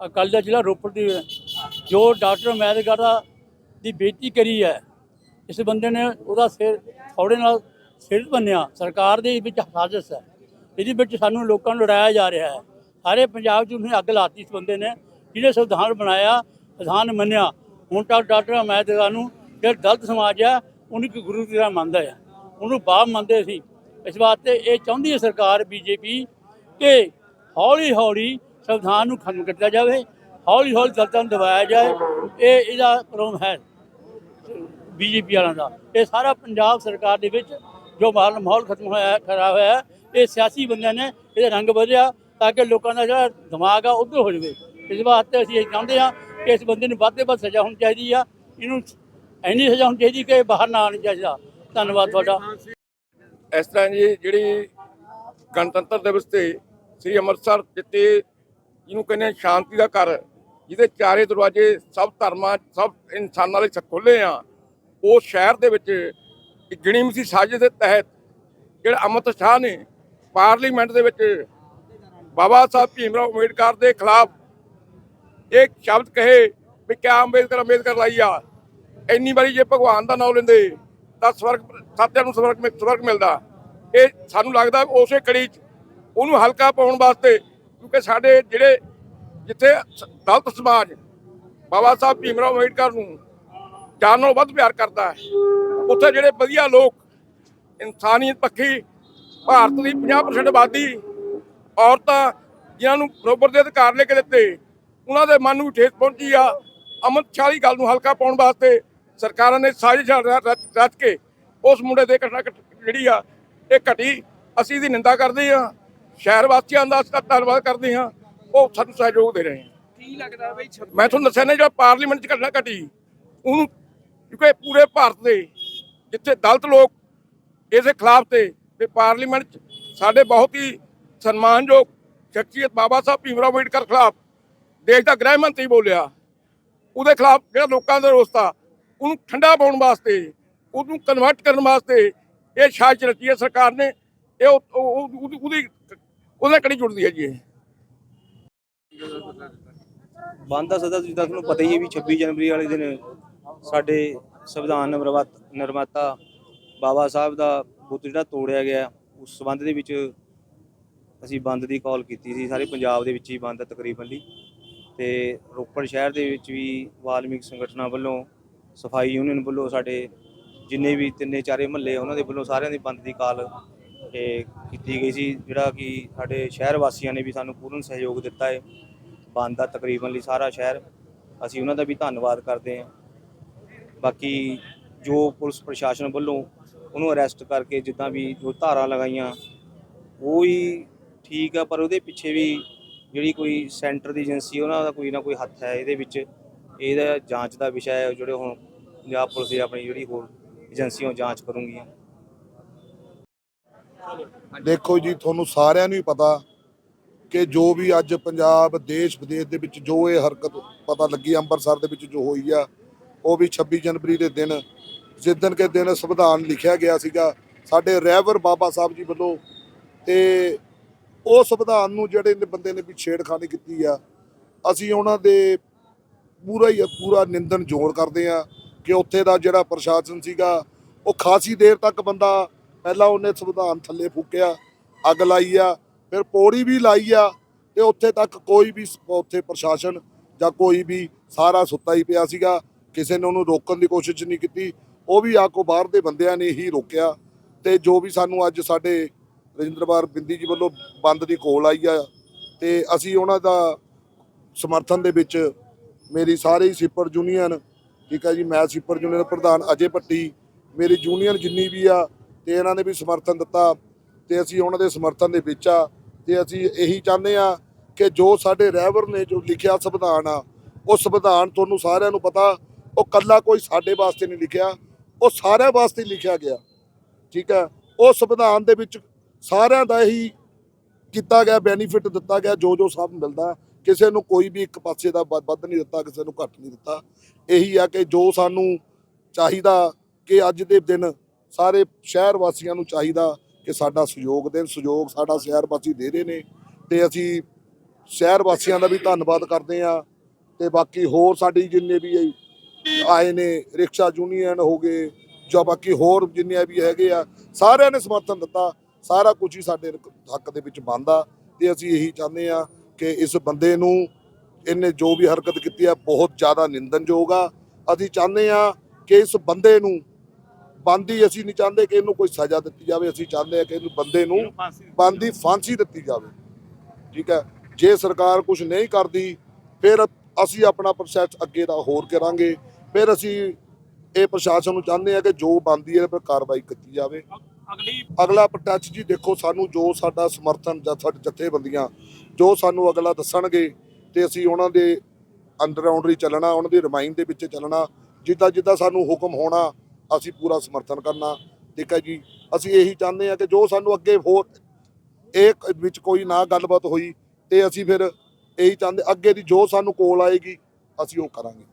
ਅਕਾਲੀ ਦਾ ਜ਼ਿਲ੍ਹਾ ਰੋਪੜ ਦੀ ਜੋ ਡਾਕਟਰ ਮੈਦਗੜਾ ਦੀ ਬੇਇੱਜ਼ਤੀ ਕਰੀ ਹੈ, ਇਸ ਬੰਦੇ ਨੇ ਉਹਦਾ ਸਿਰ ਥੋੜੇ ਨਾਲ ਸਿਰ ਬੰਨਿਆ, ਸਰਕਾਰ ਦੇ ਵਿੱਚ ਸਾਜ਼ਿਸ਼ ਹੈ। ਇਹਦੇ ਵਿੱਚ ਸਾਨੂੰ ਲੋਕਾਂ ਨੂੰ ਲੜਾਇਆ ਜਾ ਰਿਹਾ ਹੈ। ਸਾਰੇ ਪੰਜਾਬ 'ਚ ਉਹਨੇ ਅੱਗ ਲਾਤੀ ਇਸ ਬੰਦੇ ਨੇ, ਜਿਹਨੇ ਸੰਵਿਧਾਨ ਬਣਾਇਆ, ਸੰਵਿਧਾਨ ਮੰਨਿਆ। ਹੁਣ ਤੱਕ ਡਾਕਟਰ ਮੈਦਗੜਾ ਨੂੰ ਜਿਹੜਾ ਗਲਤ ਸਮਾਜ ਹੈ, ਉਹਨੂੰ ਇੱਕ ਗੁਰੂ ਦੀ ਮੰਨਦਾ ਹੈ। ਉਹਨੂੰ ਬਾਪ ਮੰਨਦੇ ਸੀ। ਇਸ ਵਾਸਤੇ ਇਹ ਚਾਹੁੰਦੀ ਹੈ ਸਰਕਾਰ ਬੀਜੇਪੀ ਕਿ ਹੌਲੀ ਹੌਲੀ ਸੰਵਿਧਾਨ ਨੂੰ ਖਤਮ ਕੀਤਾ ਜਾਵੇ, ਹੌਲੀ ਹੌਲੀ ਦਲਤਾਂ ਨੂੰ ਦਬਾਇਆ ਜਾਏ, ਇਹ ਇਹਦਾ ਪ੍ਰੋਮ ਹੈ ਬੀਜੇਪੀ ਵਾਲਿਆਂ ਦਾ। ਇਹ ਸਾਰਾ ਪੰਜਾਬ ਸਰਕਾਰ ਦੇ ਵਿੱਚ ਜੋ ਮਾਹੌਲ ਮਾਹੌਲ ਖਤਮ ਹੋਇਆ, ਖਰਾਬ ਹੋਇਆ, ਇਹ ਸਿਆਸੀ ਬੰਦਿਆਂ ਨੇ ਇਹਦਾ ਰੰਗ ਵਧਿਆ ਤਾਂ ਕਿ ਲੋਕਾਂ ਦਾ ਜਿਹੜਾ ਦਿਮਾਗ ਆ ਉਧਰ ਹੋ ਜਾਵੇ। ਇਸ ਵਾਸਤੇ ਅਸੀਂ ਇਹ ਚਾਹੁੰਦੇ ਹਾਂ ਕਿ ਇਸ ਬੰਦੇ ਨੂੰ ਵੱਧ ਤੋਂ ਵੱਧ ਸਜ਼ਾ ਹੋਣੀ ਚਾਹੀਦੀ ਆ। ਇਹਨੂੰ ਇੰਨੀ ਸਜ਼ਾ ਹੋਣੀ ਚਾਹੀਦੀ ਕਿ ਬਾਹਰ ਨਾ ਆਉਣੀ ਚਾਹੀਦਾ। ਧੰਨਵਾਦ ਤੁਹਾਡਾ। ਇਸ ਤਰ੍ਹਾਂ ਜੀ ਜਿਹੜੀ ਗਣਤੰਤਰ ਦਿਵਸ ਤੇ ਸ੍ਰੀ ਅੰਮ੍ਰਿਤਸਰ ਜਿੱਤੇ ਜਿਹਨੂੰ ਕਹਿੰਦੇ ਆ ਸ਼ਾਂਤੀ ਦਾ ਘਰ, ਜਿਹਦੇ ਚਾਰੇ ਦਰਵਾਜ਼ੇ ਸਭ ਧਰਮਾਂ, ਸਭ ਇਨਸਾਨਾਂ ਲਈ ਖੁੱਲੇ ਆ, ਉਹ ਸ਼ਹਿਰ ਦੇ ਵਿੱਚ ਇੱਕ ਗਿਣੀ ਮਿਸੀ ਸਾਜ਼ਿਸ਼ ਦੇ ਤਹਿਤ ਜਿਹੜਾ ਅਮਿਤ ਸ਼ਾਹ ਨੇ, ਪਾਰਲੀਮੈਂਟ ਦੇ ਵਿੱਚ ਬਾਬਾ ਸਾਹਿਬ ਭੀਮ ਰਾਓ ਅੰਬੇਡਕਰ ਦੇ ਖਿਲਾਫ ਇੱਕ ਸ਼ਬਦ ਕਹੇ ਵੀ ਕਿਆ ਅੰਬੇਦਕਰ ਅੰਬੇਦਕਰ ਲਾਈ ਆ। ਇੰਨੀ ਵਾਰੀ ਜੇ ਭਗਵਾਨ ਦਾ ਨਾਮ ਲੈਂਦੇ ਤਾਂ ਸਵਰਗ, ਸੱਤਿਆ ਨੂੰ ਸਵਰਗ ਮਿ- ਸਵਰਗ ਮਿਲਦਾ। ਇਹ ਸਾਨੂੰ ਲੱਗਦਾ ਉਸੇ ਕੜੀ 'ਚ ਉਹਨੂੰ ਹਲਕਾ ਪਾਉਣ ਵਾਸਤੇ ਕਿਉਂਕਿ ਸਾਡੇ ਜਿਹੜੇ ਜਿੱਥੇ ਸ- ਸਮਾਜ ਬਾਬਾ ਸਾਹਿਬ ਭੀਮ ਰਾਓ ਅੰਬੇਡਕਰ ਨੂੰ ਜਾਨ ਨਾਲੋਂ ਵੱਧ ਪਿਆਰ ਕਰਦਾ ਹੈ, ਉੱਥੇ ਜਿਹੜੇ ਵਧੀਆ ਲੋਕ ਇਨਸਾਨੀਅਤ ਪੱਖੀ, ਭਾਰਤ ਦੀ 50% ਆਬਾਦੀ, ਔਰਤਾਂ ਜਿਨ੍ਹਾਂ ਨੂੰ ਬਰੋਬਰ ਦੇ ਅਧਿਕਾਰ ਲੈ ਕੇ ਦਿੱਤੇ, ਉਹਨਾਂ ਦੇ ਮਨ ਨੂੰ ਵੀ ਠੇਸ ਪਹੁੰਚੀ ਆ, ਅਮਨ ਦੀ ਗੱਲ ਨੂੰ ਹਲਕਾ ਪਾਉਣ ਵਾਸਤੇ ਸਰਕਾਰਾਂ ਨੇ ਸਾਜ਼ਿਸ਼ ਰ- ਰਚ ਰਚ ਕੇ ਉਸ ਮੁੰਡੇ ਦੇ ਘਟਨਾ, ਘਟ- ਜਿਹੜੀ ਆ, ਇਹ ਘਟੀ, ਅਸੀਂ ਇਹਦੀ ਨਿੰਦਾ ਕਰਦੇ ਹਾਂ। ਸ਼ਹਿਰ ਵਾਸੀਆਂ ਦਾ ਅਸੀਂ ਧੰਨਵਾਦ ਕਰਦੇ ਹਾਂ ਉਹ ਸਾਨੂੰ ਸਹਿਯੋਗ ਦੇ ਰਹੇ ਆ ਕੀ ਲੱਗਦਾ ਬਈ ਮੈਂ ਤੁਹਾਨੂੰ ਦੱਸਿਆ ਨਾ ਜਿਹੜਾ ਪਾਰਲੀਮੈਂਟ 'ਚ ਘਟਨਾ ਘਟੀ ਉਹਨੂੰ ਕਿਉਂਕਿ ਪੂਰੇ ਭਾਰਤ ਦੇ ਜਿੱਥੇ ਦਲਿਤ ਲੋਕ ਇਹਦੇ ਖਿਲਾਫ ਤੇ ਤੇ ਪਾਰਲੀਮੈਂਟ 'ਚ ਸਾਡੇ ਬਹੁਤ ਹੀ ਸਨਮਾਨਯੋਗ ਸ਼ਖਸੀਅਤ ਬਾਬਾ ਸਾਹਿਬ ਭੀਮ ਰਾਓ ਅੰਬੇਡਕਰ ਖਿਲਾਫ ਦੇਸ਼ ਦਾ ਗ੍ਰਹਿ ਮੰਤਰੀ ਬੋਲਿਆ। ਉਹਦੇ ਖਿਲਾਫ ਜਿਹੜਾ ਲੋਕਾਂ ਦਾ ਰੋਸ ਤਾ ਉਹਨੂੰ ਠੰਡਾ ਪਾਉਣ ਵਾਸਤੇ ਉਹਨੂੰ ਕਨਵਰਟ ਕਰਨ ਵਾਸਤੇ ਇਹ ਸਾਜ਼ਿਸ਼ ਰਚੀ ਹੈ ਸਰਕਾਰ ਨੇ। ਇਹ ਉਹਦੀ ਉਹਦੇ ਕੜੀ ਜੁੜਦੀ ਹੈ ਜੀ ਇਹ। ਬੰਦ ਦਾ ਸਦਾ ਜਿੱਦਾਂ ਤੁਹਾਨੂੰ ਪਤਾ ਹੀ ਹੈ ਵੀ 26 ਜਨਵਰੀ ਵਾਲੇ ਦਿਨ ਸਾਡੇ ਸੰਵਿਧਾਨ ਨਿਰਮਾਤਾ ਬਾਬਾ ਸਾਹਿਬ ਦਾ ਬੁੱਤ ਜਿਹੜਾ ਤੋੜਿਆ ਗਿਆ, ਉਸ ਸਬੰਧ ਦੇ ਵਿੱਚ ਅਸੀਂ ਬੰਦ ਦੀ ਕਾਲ ਕੀਤੀ ਸੀ, ਸਾਰੇ ਪੰਜਾਬ ਦੇ ਵਿੱਚ ਹੀ ਬੰਦ ਤਕਰੀਬਨ ਲਈ। ਤੇ ਰੋਪੜ ਸ਼ਹਿਰ ਦੇ ਵਿੱਚ ਵੀ ਵਾਲਮੀਕ ਸੰਗਠਨਾਂ ਵੱਲੋਂ, ਸਫ਼ਾਈ ਯੂਨੀਅਨ ਵੱਲੋਂ ਸਾਡੇ ਜਿੰਨੇ ਵੀ ਤਿੰਨੇ ਚਾਰੇ ਮਹੱਲੇ ਉਹਨਾਂ ਦੇ ਵੱਲੋਂ ਸਾਰਿਆਂ ਦੀ ਬੰਦ ਦੀ ਕਾਲ ਇਹ ਕੀਤੀ ਗਈ ਸੀ, ਜਿਹੜਾ ਕਿ ਸਾਡੇ ਸ਼ਹਿਰ ਵਾਸੀਆਂ ਨੇ ਵੀ ਸਾਨੂੰ ਪੂਰਨ ਸਹਿਯੋਗ ਦਿੱਤਾ ਹੈ ਬੰਦ ਦਾ ਤਕਰੀਬਨ ਲਈ ਸਾਰਾ ਸ਼ਹਿਰ। ਅਸੀਂ ਉਹਨਾਂ ਦਾ ਵੀ ਧੰਨਵਾਦ ਕਰਦੇ ਹਾਂ। ਬਾਕੀ ਜੋ ਪੁਲਿਸ ਪ੍ਰਸ਼ਾਸਨ ਵੱਲੋਂ ਉਹਨੂੰ ਅਰੈਸਟ ਕਰਕੇ ਜਿੱਦਾਂ ਵੀ ਜੋ ਧਾਰਾ ਲਗਾਈਆਂ, ਉਹ ਹੀ ਠੀਕ ਆ, ਪਰ ਉਹਦੇ ਪਿੱਛੇ ਵੀ ਜਿਹੜੀ ਕੋਈ ਸੈਂਟਰ ਦੀ ਏਜੰਸੀ ਉਹਨਾਂ ਦਾ ਕੋਈ ਨਾ ਕੋਈ ਹੱਥ ਹੈ ਇਹਦੇ ਵਿੱਚ। ਇਹਦਾ ਜਾਂਚ ਦਾ ਵਿਸ਼ਾ ਹੈ ਜਿਹੜੇ ਹੁਣ ਪੰਜਾਬ ਪੁਲਿਸ ਦੀ ਆਪਣੀ ਜਿਹੜੀ ਹੋਰ ਏਜੰਸੀਆਂ ਜਾਂਚ ਕਰੂੰਗੀਆਂ। ਦੇਖੋ ਜੀ, ਤੁਹਾਨੂੰ ਸਾਰਿਆਂ ਨੂੰ ਹੀ ਪਤਾ ਕਿ ਜੋ ਵੀ ਅੱਜ ਪੰਜਾਬ ਦੇਸ਼ ਵਿਦੇਸ਼ ਦੇ ਵਿੱਚ ਜੋ ਇਹ ਹਰਕਤ ਪਤਾ ਲੱਗੀ, ਅੰਮ੍ਰਿਤਸਰ ਦੇ ਵਿੱਚ ਜੋ ਹੋਈ ਆ, ਉਹ ਵੀ 26 ਜਨਵਰੀ ਦੇ ਦਿਨ ਜਿੱਦਣ ਕੇ ਦਿਨ ਸੰਵਿਧਾਨ ਲਿਖਿਆ ਗਿਆ ਸੀਗਾ, ਸਾਡੇ ਰਹਿਬਰ ਬਾਬਾ ਸਾਹਿਬ ਜੀ ਵੱਲੋਂ ਤੇ ਉਹ ਸੰਵਿਧਾਨ ਨੂੰ ਜਿਹੜੇ ਬੰਦੇ ਨੇ ਵੀ ਛੇੜਖਾਨੀ ਕੀਤੀ ਆ, ਅਸੀਂ ਉਹਨਾਂ ਦੇ ਪੂਰਾ ਹੀ, ਪੂਰਾ ਨਿੰਦਨ ਜੋੜ ਕਰਦੇ ਆ ਕਿ ਉੱਥੇ ਦਾ ਜਿਹੜਾ ਪ੍ਰਸ਼ਾਸਨ ਸੀਗਾ, ਉਹ ਖਾਸੀ ਦੇਰ ਤੱਕ ਬੰਦਾ ਪਹਿਲਾਂ ਉਹਨੇ ਸੰਵਿਧਾਨ ਥੱਲੇ ਫੂਕਿਆ, ਅੱਗ ਲਾਈ ਆ, ਫਿਰ ਪੌੜੀ ਵੀ ਲਾਈ ਆ ਤੇ ਉੱਥੇ ਤੱਕ ਕੋਈ ਵੀ ਉੱਥੇ ਪ੍ਰਸ਼ਾਸਨ ਜਾਂ ਕੋਈ ਵੀ ਸਾਰਾ ਸੁੱਤਾ ਹੀ ਪਿਆ ਸੀਗਾ, ਕਿਸੇ ਨੇ ਉਹਨੂੰ ਰੋਕਣ ਦੀ ਕੋਸ਼ਿਸ਼ ਨਹੀਂ ਕੀਤੀ। ਉਹ ਵੀ ਆਕੋ ਬਾਹਰ ਦੇ ਬੰਦਿਆਂ ਨੇ ਹੀ ਰੋਕਿਆ ਤੇ ਜੋ ਵੀ ਸਾਨੂੰ ਅੱਜ ਸਾਡੇ ਰਜਿੰਦਰਪਾਲ ਬਿੰਦੀ ਜੀ ਵੱਲੋਂ ਬੰਦ ਦੀ ਕੋਲ ਆਈ ਆ ਤੇ ਅਸੀਂ ਉਹਨਾਂ ਦਾ ਸਮਰਥਨ ਦੇ ਵਿੱਚ ਮੇਰੀ ਸਾਰੀ ਸਿਪਰ ਯੂਨੀਅਨ, ਠੀਕ ਹੈ ਜੀ, ਮੈਂ ਸਿਪਰ ਯੂਨੀਅਨ ਪ੍ਰਧਾਨ ਅਜੇ ਭੱਟੀ, ਮੇਰੀ ਯੂਨੀਅਨ ਜਿੰਨੀ ਵੀ ਆ ਤੇ ਇਹਨਾਂ ਨੇ ਵੀ ਸਮਰਥਨ ਦਿੱਤਾ ਤੇ ਅਸੀਂ ਉਹਨਾਂ ਦੇ ਸਮਰਥਨ ਦੇ ਵਿੱਚ ਆ ਤੇ ਅਸੀਂ ਇਹੀ ਚਾਹੁੰਦੇ ਆ ਕਿ ਜੋ ਸਾਡੇ ਰਹਿਬਰ ਨੇ ਜੋ ਲਿਖਿਆ ਸੰਵਿਧਾਨ ਆ, ਉਹ ਸੰਵਿਧਾਨ ਤੁਹਾਨੂੰ ਸਾਰਿਆਂ ਨੂੰ ਪਤਾ, ਉਹ ਕੱਲਾ ਕੋਈ ਸਾਡੇ ਵਾਸਤੇ ਨਹੀਂ ਲਿਖਿਆ, ਉਹ ਸਾਰਿਆਂ ਵਾਸਤੇ ਲਿਖਿਆ ਗਿਆ। ਠੀਕ ਹੈ? ਉਹ ਸੰਵਿਧਾਨ ਦੇ ਵਿੱਚ ਸਾਰਿਆਂ ਦਾ ਹੀ ਕੀਤਾ ਗਿਆ ਬੈਨੀਫਿਟ ਦਿੱਤਾ ਗਿਆ ਜੋ ਜੋ ਸਭ ਮਿਲਦਾ, ਕਿਸੇ ਨੂੰ ਕੋਈ ਵੀ ਇੱਕ ਪਾਸੇ ਦਾ ਵੱਧ ਵੱਧ ਨਹੀਂ ਦਿੱਤਾ, ਕਿਸੇ ਨੂੰ ਘੱਟ ਨਹੀਂ ਦਿੱਤਾ। ਇਹੀ ਆ ਕਿ ਜੋ ਸਾਨੂੰ ਚਾਹੀਦਾ ਕਿ ਅੱਜ ਦੇ ਦਿਨ ਸਾਰੇ ਸ਼ਹਿਰ ਵਾਸੀਆਂ ਨੂੰ ਚਾਹੀਦਾ ਕਿ ਸਾਡਾ ਸਹਿਯੋਗ ਦੇਣ, ਸਹਿਯੋਗ ਸਾਡਾ ਸ਼ਹਿਰ ਵਾਸੀ ਦੇ ਰਹੇ ਨੇ ਤੇ ਅਸੀਂ ਸ਼ਹਿਰ ਵਾਸੀਆਂ ਦਾ ਵੀ ਧੰਨਵਾਦ ਕਰਦੇ ਆ ਤੇ ਬਾਕੀ ਹੋਰ ਸਾਡੀ ਜਿੰਨੇ ਵੀ ਆਏ ਨੇ, ਰਿਕਸ਼ਾ ਯੂਨੀਅਨ ਹੋ ਗਏ ਜਾਂ ਬਾਕੀ ਹੋਰ ਜਿੰਨੇ ਵੀ ਹੈਗੇ ਆ, ਸਾਰਿਆਂ ਨੇ ਸਮਰਥਨ ਦਿੱਤਾ, ਸਾਰਾ ਕੁਝ ਹੀ ਸਾਡੇ ਹੱਕ ਦੇ ਵਿੱਚ ਬਣਦਾ ਤੇ ਅਸੀਂ ਇਹੀ ਚਾਹੁੰਦੇ ਆ ਕਿ ਇਸ ਬੰਦੇ ਨੂੰ ਇਹਨੇ ਜੋ ਵੀ ਹਰਕਤ ਕੀਤੀ ਆ, ਬਹੁਤ ਜ਼ਿਆਦਾ ਨਿੰਦਨਯੋਗ ਆ। ਅਸੀਂ ਚਾਹੁੰਦੇ ਆ ਕਿ ਇਸ ਬੰਦੇ ਨੂੰ ਬੰਦੀ ਅਸੀਂ ਨਹੀਂ ਚਾਹੁੰਦੇ ਕਿ ਇਹਨੂੰ ਕੋਈ ਸਜ਼ਾ ਦਿੱਤੀ ਜਾਵੇ ਅਸੀਂ ਚਾਹੁੰਦੇ ਆ ਕਿ ਇਹਨੂੰ ਬੰਦੇ ਨੂੰ ਬੰਦੀ ਫਾਂਸੀ ਦਿੱਤੀ ਜਾਵੇ। ਠੀਕ ਹੈ? ਜੇ ਸਰਕਾਰ ਕੁਝ ਨਹੀਂ ਕਰਦੀ ਫਿਰ ਅਸੀਂ ਆਪਣਾ ਪ੍ਰੋਸੈਸ ਅੱਗੇ ਦਾ ਹੋਰ ਕਰਾਂਗੇ। ਫਿਰ ਅਸੀਂ ਇਹ ਪ੍ਰਸ਼ਾਸਨ ਨੂੰ ਚਾਹੁੰਦੇ ਆ ਕਿ ਜੋ ਬੰਦੀ ਹੈ ਪਰ ਕਾਰਵਾਈ ਕੀਤੀ ਜਾਵੇ। ਅਗਲੀ ਅਗਲਾ ਪ੍ਰਟੱਚ ਜੀ ਦੇਖੋ ਸਾਨੂੰ ਜੋ ਸਾਡਾ ਸਮਰਥਨ ਜਾਂ ਸਾਡੇ ਜਥੇਬੰਦੀਆਂ ਜੋ ਸਾਨੂੰ ਅਗਲਾ ਦੱਸਣਗੇ ਤੇ ਅਸੀਂ ਉਹਨਾਂ ਦੇ ਅੰਡਰ ਆਉਂਡਰ ਹੀ ਚੱਲਣਾ ਉਹਨਾਂ ਦੀ ਰਿਮਾਈਂਡ ਦੇ ਵਿੱਚ ਚੱਲਣਾ ਜਿੱਦਾਂ ਜਿੱਦਾਂ ਸਾਨੂੰ ਹੁਕਮ ਹੋਣਾ ਅਸੀਂ ਪੂਰਾ ਸਮਰਥਨ ਕਰਨਾ। ਠੀਕ ਹੈ ਜੀ? ਅਸੀਂ ਇਹੀ ਚਾਹੁੰਦੇ ਆ ਕਿ ਜੋ ਸਾਨੂੰ ਅੱਗੇ ਹੋਰ ਇਹ ਵਿੱਚ ਕੋਈ ਨਾ ਗੱਲਬਾਤ ਹੋਈ, ਤੇ ਅਸੀਂ ਫਿਰ ਇਹੀ ਚਾਹੁੰਦੇ, ਅੱਗੇ ਦੀ ਜੋ ਸਾਨੂੰ ਕੋਲ ਆਏਗੀ, ਅਸੀਂ ਉਹ ਕਰਾਂਗੇ।